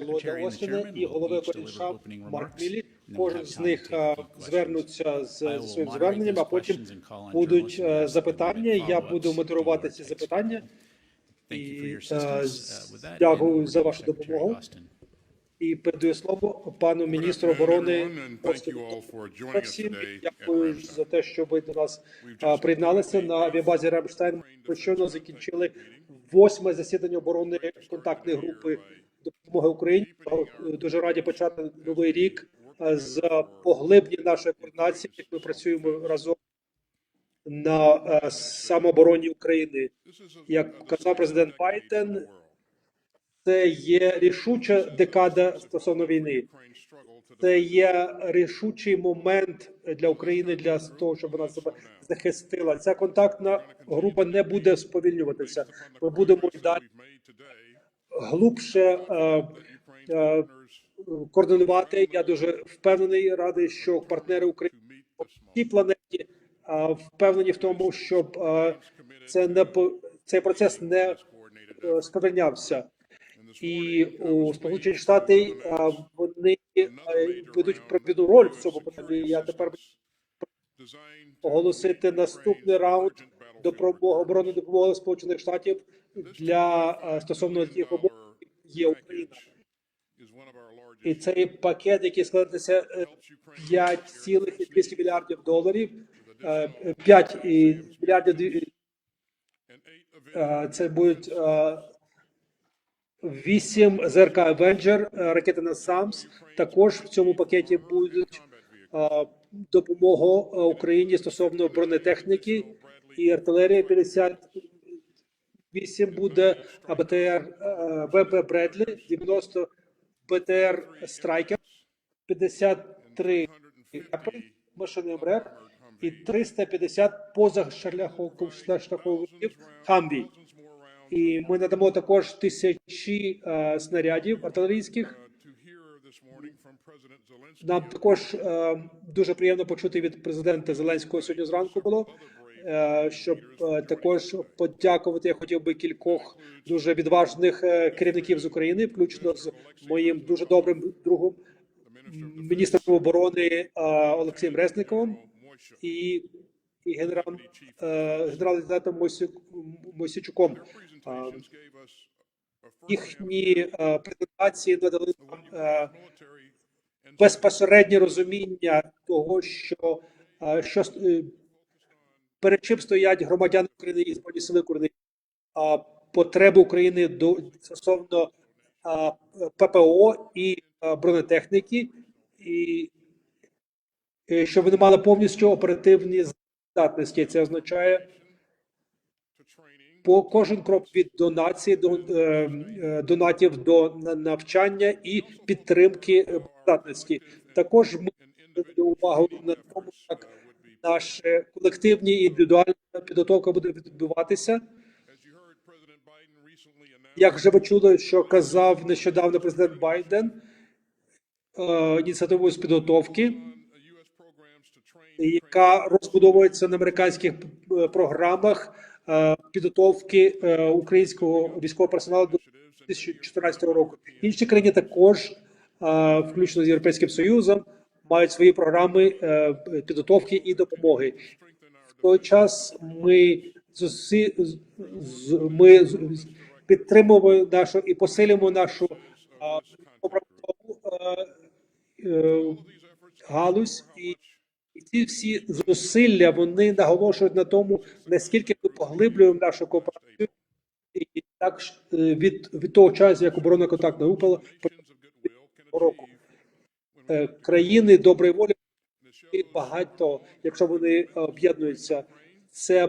Ллойда Остіна і голови США Марк Мілі. Кожен з них е, звернуться з зі своїм зверненням, а потім будуть е, запитання. Я буду модерувати ці запитання. І е, дякую за вашу допомогу. І передаю слово пану міністру оборони. Всім дякую за те, що ви до нас приєдналися на авіабазі Рамштайн. Ми щойно закінчили восьме засідання оборони контактної групи допомоги Україні. Е, Дуже раді почати новий рік е, з поглиблення нашої координації. як Ми працюємо разом на е, самообороні України. Як казав президент Байден, це є рішуча декада стосовно війни. Це є рішучий момент для України для того, щоб вона себе захистила. Ця контактна група не буде сповільнюватися. Ми будемо далі глубше е, е, координувати. Я дуже впевнений, радий, що партнери України по всій планеті впевнені в тому, щоб е, це не цей процес не сповільнявся. І у Сполучені Штати вони ведуть провідну роль в цьому питанні. Я тепер оголосити наступний раунд допомоги оборонної допомоги Сполучених Штатів для е, стосовно тих обов'язків є Україна. І цей пакет, який складається е, 5,2 мільярдів доларів, е, 5 мільярдів це будуть 8 ЗРК Avenger, ракети на САМС. Також в цьому пакеті будуть допомога Україні стосовно бронетехніки і артилерії 50 8 буде БТР е, ВБ Бредлі, 90 БТР Страйкер, 53 машини МРР і 350 позашляховиків Хамві. І ми надамо також тисячі е, снарядів артилерійських. Нам також е, дуже приємно почути від президента Зеленського сьогодні зранку було е, Щоб е, також подякувати, я хотів би кількох дуже відважних е, керівників з України, включно з моїм дуже добрим другом, міністром оборони Олексієм Резниковим і, і генерал, генерал-лейтенантом. Е, Їхні презентації надали нам безпосереднє розуміння того, що, що перед чим стоять громадяни України і збройні сили України, потреби України до стосовно ППО і бронетехніки, і е, щоб вони мали повністю оперативні здатності. Це означає по кожен крок від донації до е, е, донатів до навчання і підтримки здатності. Також ми увагу на тому, як наша колективні і індивідуальна підготовка буде відбуватися. Як вже ви чули, що казав нещодавно президент Байден е, ініціативою з підготовки, яка розбудовується на американських е, програмах е, підготовки е, українського військового персоналу до 2014 року. Інші країни також, е, включно з Європейським Союзом, мають свої програми е, підготовки і допомоги. В той час ми ми підтримуємо нашу і посилюємо нашу оборонну, е, е, галузь. І і ці всі зусилля вони наголошують на тому, наскільки ми поглиблюємо нашу кооперацію, і так від, від того часу, як оборонна контактна група року країни доброї волі. Багато, якщо вони е, об'єднуються, це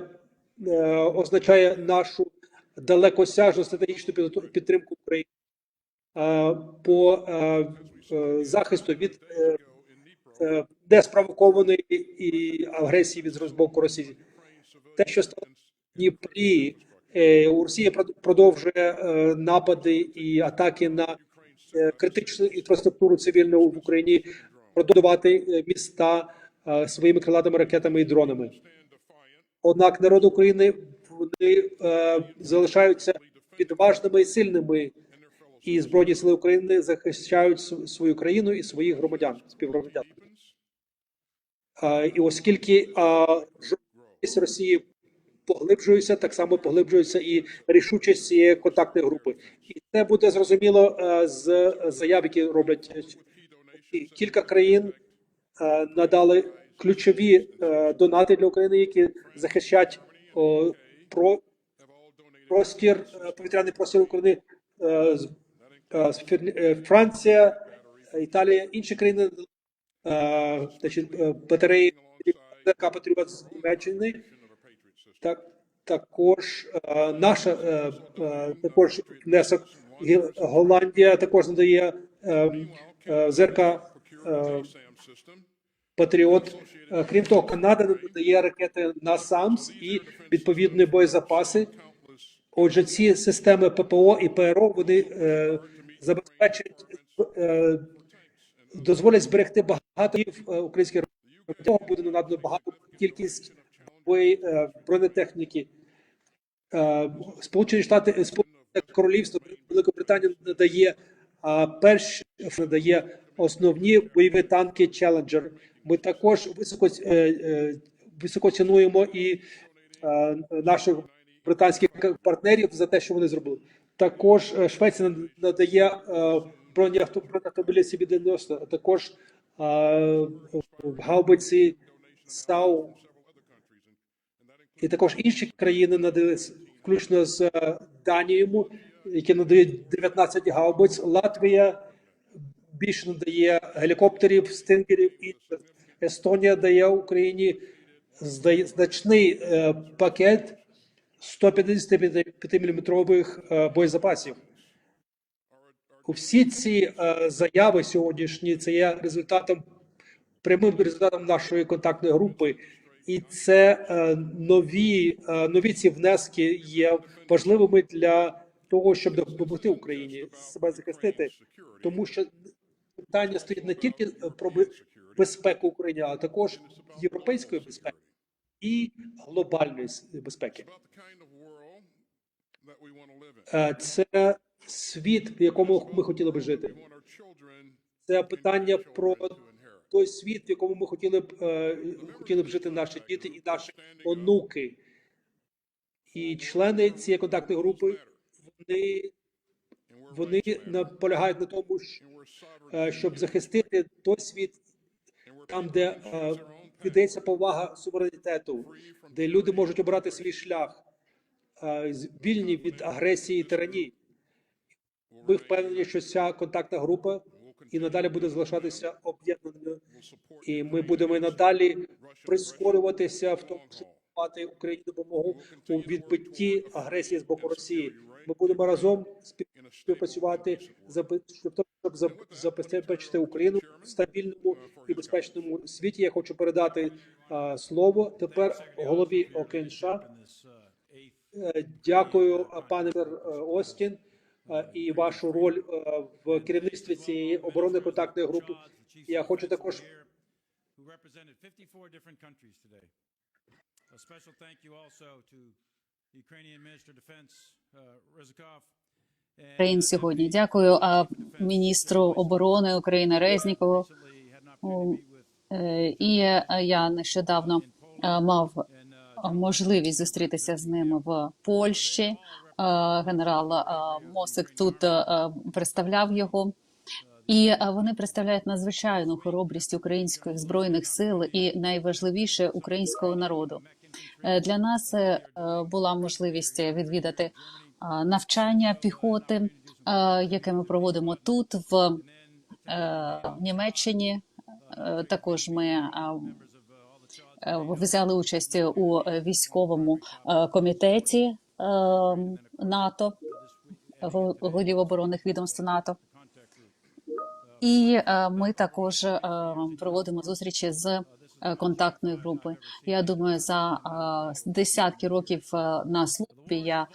е, означає нашу далекосяжну стратегічну підтримку України. Е, по е, е, захисту від е, е, неспровокованої і агресії від з боку Росії. Те, що стало в Дніпрі, е, у Росії прод- продовжує е, напади і атаки на е, критичну інфраструктуру цивільну в Україні, продавати е, міста е, своїми крилатими ракетами і дронами. Однак народ України вони е, залишаються відважними і сильними і Збройні Сили України захищають свою країну і своїх громадян, співгромадян. Е, І оскільки жорсткість Росії поглиблюється, так само поглиблюється і рішучість цієї контактної групи. І це буде зрозуміло е, з заяв, які роблять е, кілька країн е, надали ключові донати для України, які захищать о, про простір, повітряний простір України. з- Франція, Італія, інші країни, значить, батареї Патріот з Німеччини. Так, також е, наша е, е, також внесок Голландія також надає ЗРК е, Патріот. Крім того, Канада надає ракети на САМС і відповідні боєзапаси. Отже, ці системи ППО і ПРО вони е, забезпечують, е, дозволять зберегти багато українських цього буде надано багато кількість бронетехніки. Е, Сполучені Штати, е, Королівство Великобританія надає перш надає основні бойові танки Challenger. Ми також високо е, е, високо цінуємо і е, наших британських партнерів за те, що вони зробили. Також е, Швеція надає е, бронеавто- бронеавтомобілі CB-90, а також е, гаубиці САУ і також інші країни включно з е, Данією, які надають 19 гаубиць. Латвія більше надає гелікоптерів, стингерів. І Естонія дає Україні значний е, пакет 155 мм е, боєзапасів. Всі ці заяви сьогоднішні це є результатом прямим результатом нашої контактної групи, і це е, нові, е, нові ці внески є важливими для того, щоб допомогти Україні себе захистити, тому що питання стоїть не тільки про безпеку України, а також європейської безпеки і глобальної безпеки. Е, Це світ, в якому ми хотіли би жити. Це питання про той світ, в якому ми хотіли б е, хотіли б жити наші діти і наші онуки. І члени цієї контактної групи вони, вони наполягають на тому, е, щоб захистити той світ, там, де е, віддається повага суверенітету, де люди можуть обрати свій шлях, е, вільні від агресії і тиранії. Ми впевнені, що ця контактна група і надалі буде залишатися об'єднаною, і ми будемо і надалі прискорюватися в тому, щоб давати Україні допомогу у відбитті агресії з боку Росії. Ми будемо разом співпрацювати щоб забезпечити Україну в стабільному і безпечному світі. Я хочу передати а, слово тепер голові ОКНШ. Е, Дякую, пане е, Остін, і вашу роль е, в керівництві цієї оборонної контактної групи. Я хочу також who represented 54 different countries today. A special thank you also to the Ukrainian Minister of Defense, Ryzhikov. and, країн uh, сьогодні. Дякую а, міністру оборони України Резнікову. Е, І е, я нещодавно е, мав е, можливість зустрітися з ним в Польщі. Е, Генерал е, Мосик тут е, представляв його. І вони представляють надзвичайну хоробрість українських збройних сил і найважливіше українського народу. Для нас була можливість відвідати навчання піхоти, яке ми проводимо тут в Німеччині. Також ми взяли участь у військовому комітеті НАТО, гол- голів оборонних відомств НАТО. І е, ми також е, проводимо зустрічі з е, контактної групи. Я думаю, за десятки років на службі я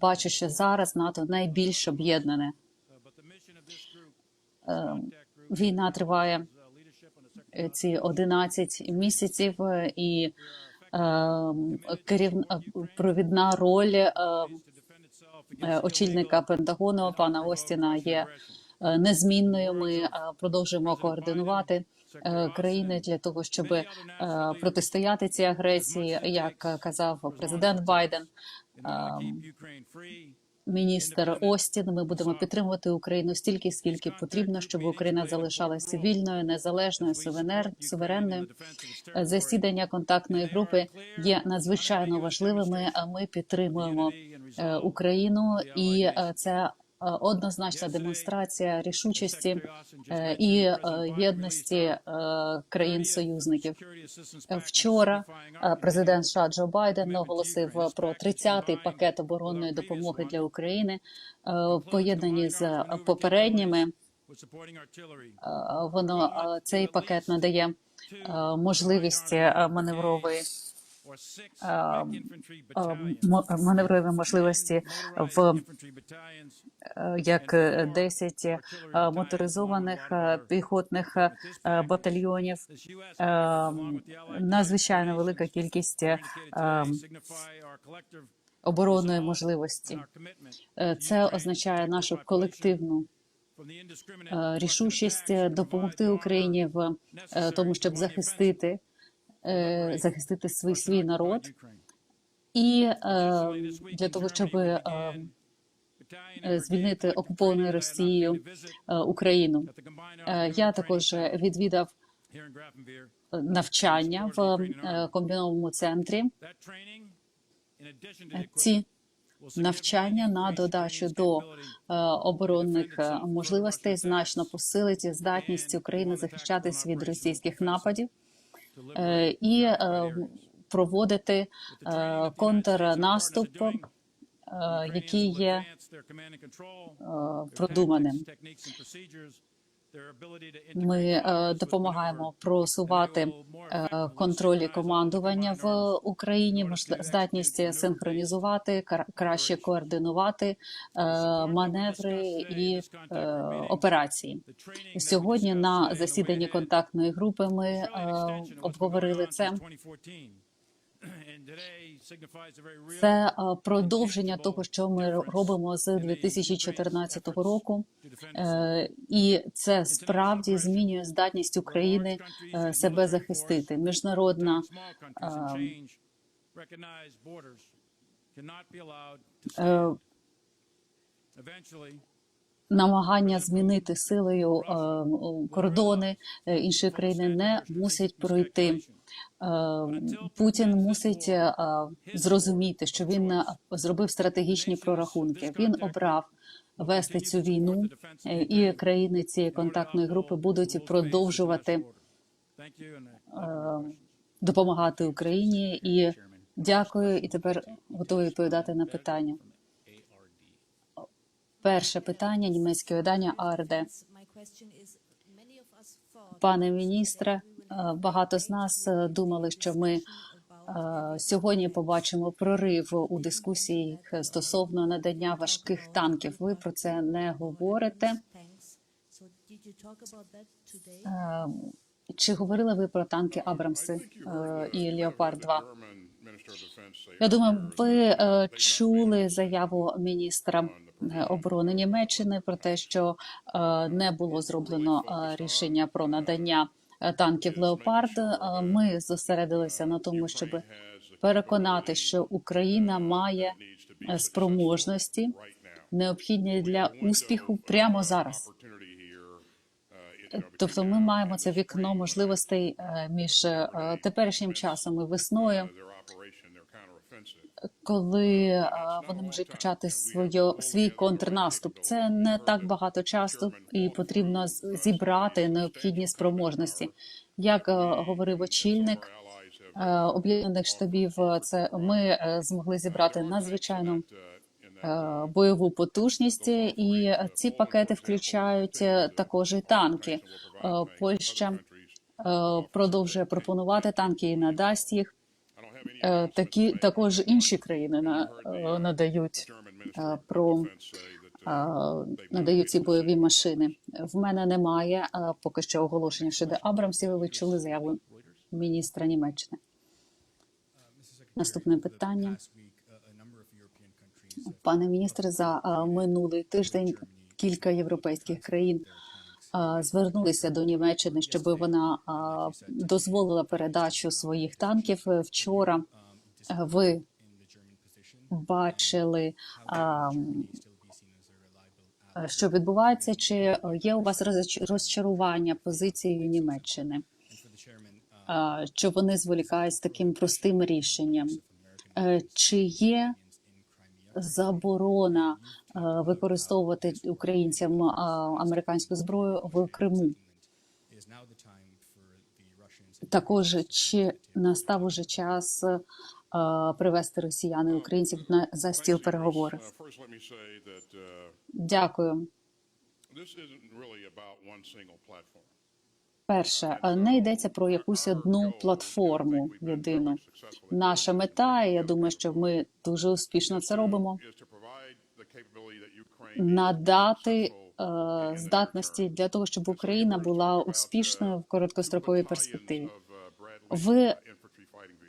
бачу, що зараз НАТО найбільш об'єднане. Війна триває ці 11 місяців, і е, керів... е, провідна роль е, е, очільника Пентагону пана Остіна є незмінною. Ми продовжуємо координувати країни для того, щоб протистояти цій агресії, як казав президент Байден. Міністр Остін, ми будемо підтримувати Україну стільки, скільки потрібно, щоб Україна залишалася вільною, незалежною, суверенною. Засідання контактної групи є надзвичайно важливими. а Ми підтримуємо е, Україну, і це однозначна демонстрація рішучості е, і е, єдності е, країн-союзників. Е, Вчора е, президент США Джо Байден оголосив про 30-й пакет оборонної допомоги для України, е, поєднані з попередніми. Е, Воно е, цей пакет надає е, можливість е, маневрової е, е, мо- маневрової можливості в е, як е, 10 е, моторизованих е, піхотних е, батальйонів. Е, Надзвичайно велика кількість е, оборонної можливості. Е, Це означає нашу колективну е, рішучість е, допомогти Україні в е, тому, щоб захистити е, захистити свій свій народ, і е, для того, щоб е, е, звільнити окупованою Росією е, Україну. Е, Я також відвідав навчання в е, комбінованому центрі. Е, Ці навчання на додачу до е, оборонних е, можливостей значно посилить здатність України захищатись від російських нападів е, і е, проводити е, контрнаступ, е, який є е, продуманим. Ми е, допомагаємо просувати е, контроль і командування в Україні, здатність синхронізувати, кра- краще координувати е, маневри і операції. Сьогодні на засіданні контактної групи ми обговорили це. Це продовження того, що ми робимо з 2014 року, Е, і це справді змінює здатність України е, себе захистити. Міжнародна е, намагання змінити силою кордони іншої країни не мусять пройти. Е, Путін мусить е, зрозуміти, що він е, зробив стратегічні прорахунки. Він обрав вести цю війну, е, і країни цієї контактної групи будуть продовжувати допомагати Україні. І дякую. І тепер готові відповідати на питання. Перше питання німецьке видання АРД. Пане міністре, багато з нас е, думали, що ми е, сьогодні побачимо прорив у дискусії стосовно надання важких танків. Ви про це не говорите. Е, Чи говорили ви про танки Абрамси е, і Леопард 2 Я думаю, ви е, чули заяву міністра е, оборони Німеччини про те, що е, не було зроблено е, рішення про надання е, танків Леопард. Е, Ми зосередилися на тому, щоб переконати, що Україна має е, спроможності необхідні для успіху прямо зараз. Тобто, ми маємо це вікно можливостей е, між е, теперішнім часом і весною, коли е, вони можуть почати свою свій контрнаступ. Це не так багато часу, і потрібно зібрати необхідні спроможності. Як е, говорив очільник е, об'єднаних штабів, е, це ми е, змогли зібрати надзвичайну е, бойову потужність, і ці пакети включають е, також і танки. Е, Польща е, продовжує пропонувати танки і надасть їх. Е, Такі також інші країни на, е, надають е, про надають ці бойові машини. В мене немає поки що оголошення щодо Абрамсів. Ви чули заяву міністра Німеччини. Наступне питання. Пане міністре, за минулий тиждень кілька європейських країн звернулися до Німеччини, щоб вона дозволила передачу своїх танків. Вчора ви бачили, що відбувається, чи є у вас розч- розчарування позицією Німеччини? Що вони зволікають з таким простим рішенням? Е, Чи є заборона е, використовувати українцям е, американську зброю в Криму? Також чи настав уже час е, привести росіян і українців на за стіл переговорів? Дякую. Перше, не йдеться про якусь одну платформу єдину. Наша мета, і я думаю, що ми дуже успішно це робимо. Надати е, здатності для того, щоб Україна була успішною в короткостроковій перспективі. Ви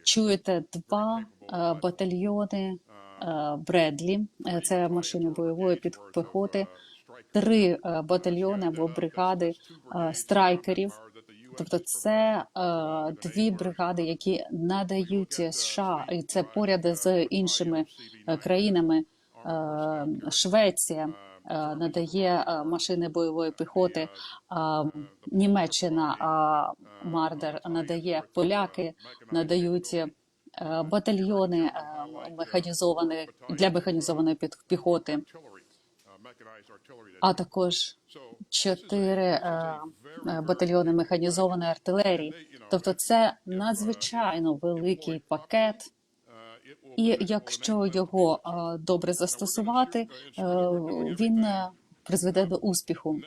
чуєте два е, батальйони е, Бредлі, е, це машини бойової підпехоти, три е, батальйони або бригади е, страйкерів. Тобто це е, дві бригади, які надають США, і це поряд з іншими е, країнами. Е, Швеція е, надає е, машини бойової піхоти. е, Німеччина е, Мардер надає поляки, надають е, батальйони механізовані для механізованої піхоти, а також чотири е, е, батальйони механізованої артилерії. Тобто, це надзвичайно великий пакет. uh, І якщо його е, добре застосувати, він призведе до успіху.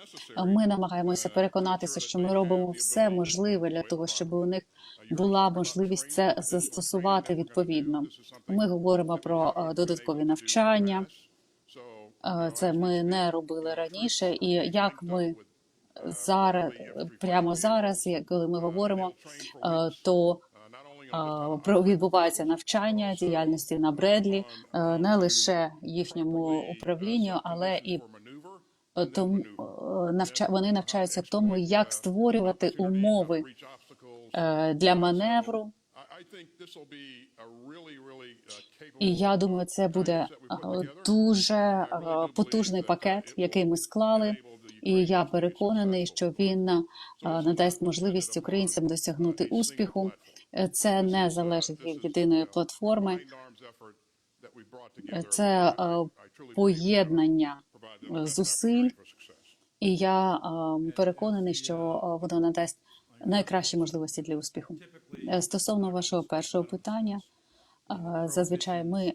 Ми намагаємося переконатися, що ми робимо все можливе для того, щоб у них була можливість це застосувати відповідно. Ми говоримо про додаткові навчання. Е, Це ми не робили раніше, і як ми зараз прямо зараз, коли ми говоримо, е, то е, відбувається навчання діяльності на Бредлі, не лише їхньому управлінню, але і тому навча вони навчаються тому, як створювати умови для маневру. Uh, І я думаю, це буде е, дуже е, потужний пакет, який ми склали. І я переконаний, що він е, надасть можливість українцям досягнути успіху. Е, Це не залежить від єдиної платформи, Е, це е, поєднання е, зусиль. І я е, переконаний, що е, воно надасть найкращі можливості для успіху. Е, Стосовно вашого першого питання, е, зазвичай ми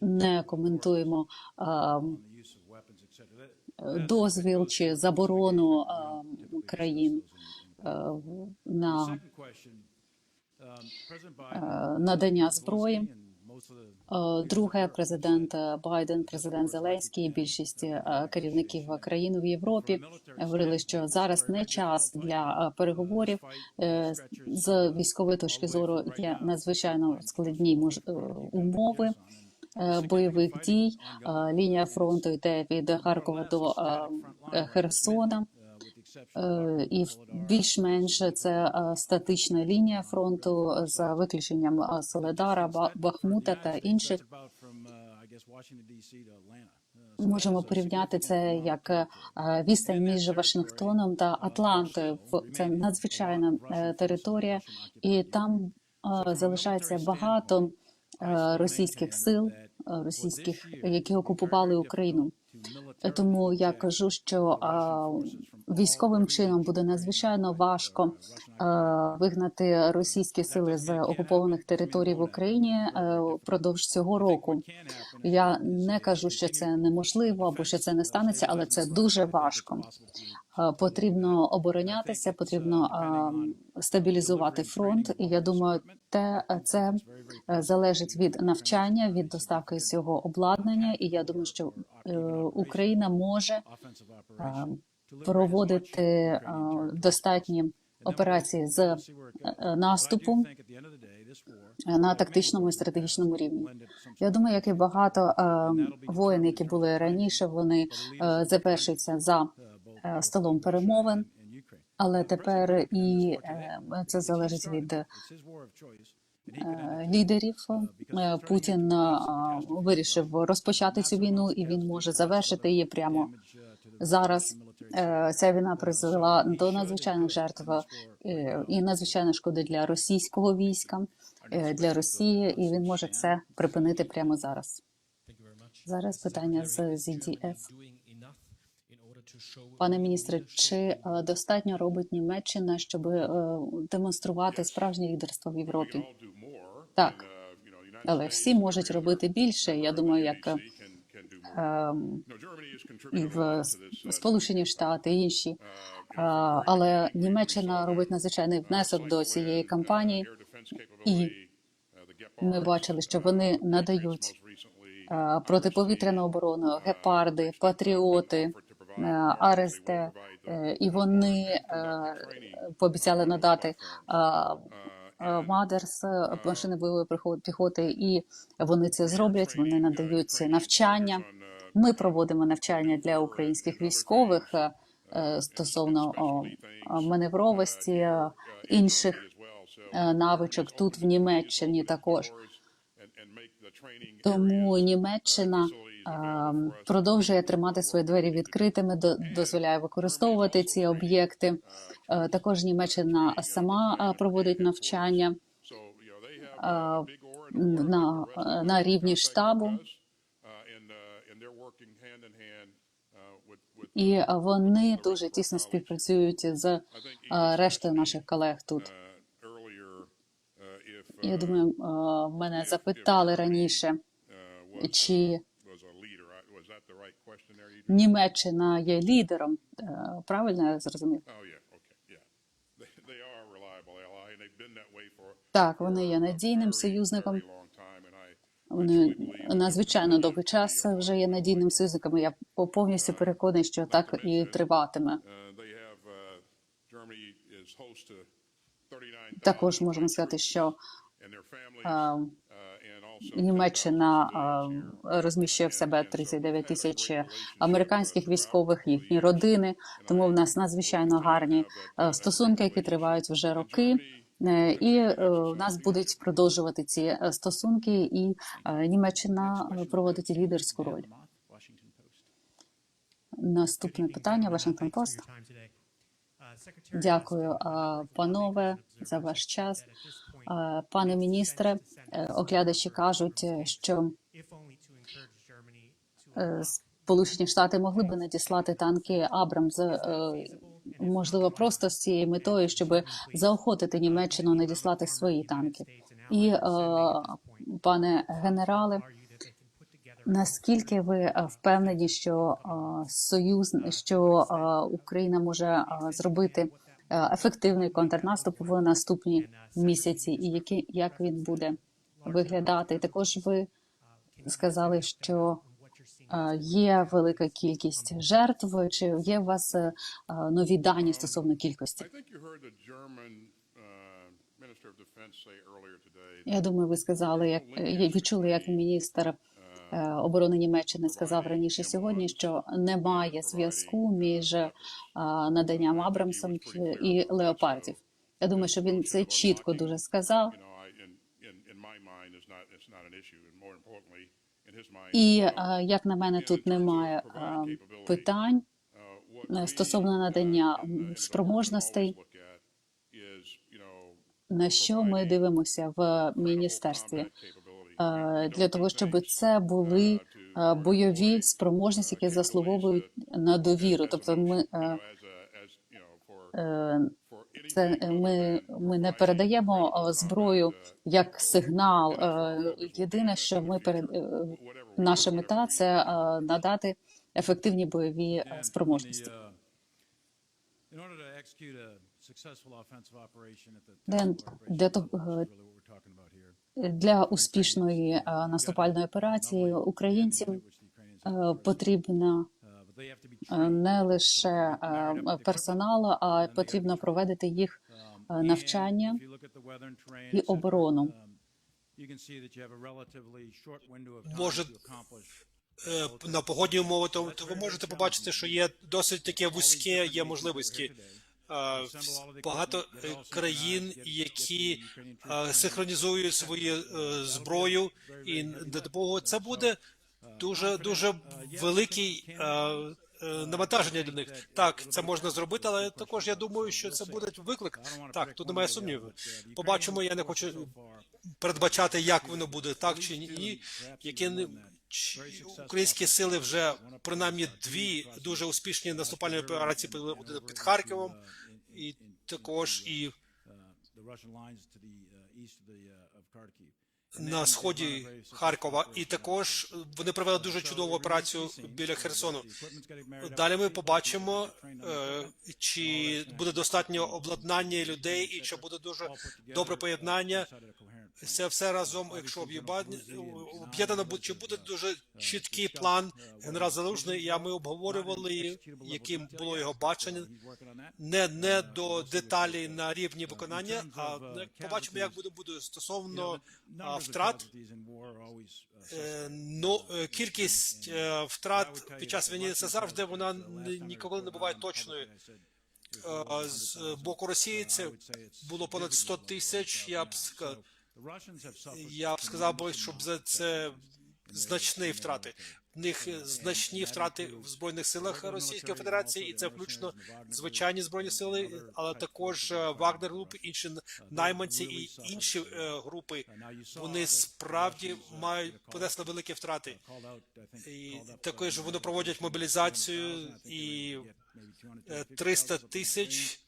не коментуємо е, дозвіл чи заборону країн на надання зброї. Е, Друге, президент Байден, президент Зеленський, більшість е, керівників країн в Європі говорили, що зараз не час для е, переговорів Е, з військової точки зору. Є надзвичайно складні е, умови е, бойових дій. Е, Лінія фронту йде від Харкова до е, е, Херсона. І в- більш-менш це е, статична лінія фронту за виключенням е, Соледара, Ба- Бахмута та інших. Можемо порівняти це як е, відстань між Вашингтоном та Атлантою. Це надзвичайна е, територія, і там е, залишається багато е, російських сил, е, російських, які окупували Україну. Е, Тому я кажу, що е, військовим чином буде надзвичайно важко е, вигнати російські сили з окупованих територій в Україні е, впродовж цього року. Я не кажу, що це неможливо або що це не станеться, але це дуже важко. Е, Потрібно оборонятися, потрібно стабілізувати фронт. І я думаю, те це залежить від навчання, від доставки цього обладнання. І я думаю, що Україна може проводити е, достатні операції з е, наступу. War на тактичному і стратегічному рівні. Я думаю, як і багато е, воєн, які були раніше, вони е, завершуються за е, столом перемовин, але тепер і е, це залежить від е, лідерів. Е, Путін е, вирішив розпочати цю війну, і він може завершити її прямо зараз. Е, Ця війна призвела до надзвичайних жертв е, і надзвичайної шкоди для російського війська, е, для Росії, і він може це припинити прямо зараз. Зараз питання з ZDF. Пане міністре, чи достатньо робить Німеччина, щоб демонструвати справжнє лідерство в Європі? Так, Uh, але всі можуть робити більше. Я думаю, як і в a lot to this. uh, Сполучені Штати, і інші. Е, Але Німеччина робить надзвичайний внесок до цієї кампанії. І uh, ми бачили, що вони надають протиповітряну оборону, гепарди, патріоти, е, АРСД, е, і вони е, пообіцяли надати Мадерс машини бойової піхоти, і вони це зроблять. Вони надають навчання. Ми проводимо навчання для українських військових е, е, стосовно маневровості е, інших навичок тут в Німеччині також. Тому Німеччина продовжує тримати свої двері відкритими, до- дозволяє використовувати ці об'єкти. Також Німеччина сама проводить навчання So, you know, they і е, вони дуже тісно співпрацюють з е, рештою наших колег тут. Я думаю, е, мене запитали раніше, чи Німеччина є лідером. Правильно я зрозумів? Так, вони є надійним союзником. Вони надзвичайно довгий час вже є надійним союзником. Я повністю переконаний, що так і триватиме. They have, Germany is host to 39,000 Також можемо сказати, що also Німеччина розміщує в себе 39 тисяч американських військових, їхні родини. Тому в нас надзвичайно гарні стосунки, які тривають вже роки. Е, І е, в нас будуть продовжувати ці е, стосунки, і е, Німеччина е, проводить лідерську роль. Наступне питання, Вашингтон Пост. Дякую, панове, за ваш час. Пане міністре, е, оглядачі кажуть, е, що е, Сполучені Штати могли би надіслати танки Абрамс, е, можливо, просто з цією метою, щоб заохотити Німеччину надіслати свої танки. І, е, пане генерале, наскільки ви е, впевнені, що е, союз, що Україна може зробити ефективний контрнаступ в наступні місяці, і які як він буде виглядати? Також ви сказали, що є велика кількість жертв. Чи є у вас е, нові дані стосовно кількості? Uh, Я думаю, ви сказали, як е, відчули, як міністр е, оборони Німеччини сказав раніше сьогодні, що немає зв'язку між е, наданням Абрамсом і леопардів. Я думаю, що він це чітко дуже сказав. І е, як на мене, тут немає е, питань е, стосовно надання спроможностей. На що ми дивимося в міністерстві для того, щоб це були бойові спроможності, які заслуговують на довіру. Тобто, ми е, е, це е, ми, ми не передаємо е, зброю uh, як сигнал. Е, Єдине, що ми перед е, наша мета це е, надати ефективні бойові е, спроможності. Для того для успішної е, наступальної операції українцям Which е, не лише е, персонал, а потрібно проводити їх е, навчання і оборону. Може, на погодні умови, то, ви можете побачити, що є досить таке вузьке є можливості. Багато країн, які синхронізують свою зброю, і допомогу це буде дуже дуже великий е, е, навантаження для них. Так, це можна зробити, але також я думаю, що це буде виклик. Так, тут немає сумніву. Побачимо. Я не хочу передбачати, як воно буде, так чи ні. Які українські сили вже принаймні дві дуже успішні наступальні операції під, під Харковом, і також і на сході Харкова, і також вони провели дуже чудову операцію біля Херсону. Далі ми побачимо, е, чи буде достатньо обладнання людей, і чи буде дуже добре поєднання. Це все разом, якщо об'єднання- об'єднано чи буде дуже чіткий план генерал Залужний. Я ми обговорювали, яким було його бачення. Не не до деталей на рівні виконання, а побачимо, як буде буде стосовно втрат. Е, Ну, е, кількість е, втрат під час війни це завжди вона ні- ніколи не буває точною. Е, З боку Росії це було понад 100 тисяч. Я б сказав, я б сказав, би, щоб за це значні втрати. В них значні втрати в збройних силах Російської Федерації, і це включно звичайні збройні сили, але також Вагнер груп, інші найманці і інші е, групи. Вони справді мають понесли великі втрати. І також вони проводять мобілізацію і е, 300 тисяч.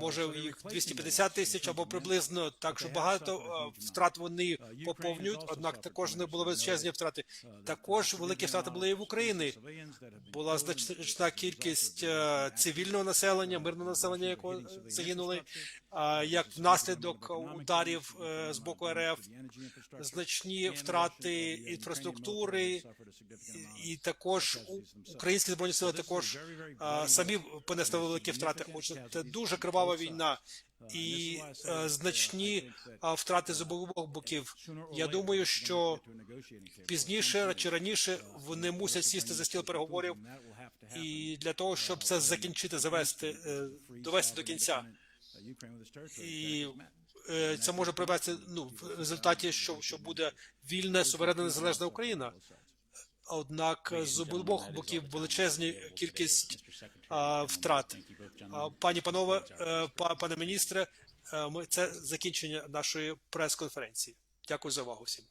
Може їх 250 тисяч або приблизно так, що багато е, втрат вони поповнюють. Однак також не було величезні втрати. Також великі втрати були і в Україні. Була значна кількість е, цивільного населення, мирного населення, якого загинули, як внаслідок ударів е, з боку РФ, значні втрати інфраструктури, і також українські збройні сили також самі понесли великі втрати. Отже, це дуже кривава війна і е, значні втрати з обох боків. Я думаю, що пізніше чи раніше вони мусять сісти за стіл переговорів і для того, щоб це закінчити, завести, е, довести до кінця. І е, це може привести ну в результаті, що, що буде вільна, суверенна незалежна Україна. Однак з обох боків величезні кількість втрат. Пані панове, е, па- пане міністре, е, ми це закінчення нашої прес-конференції. Дякую за увагу всім.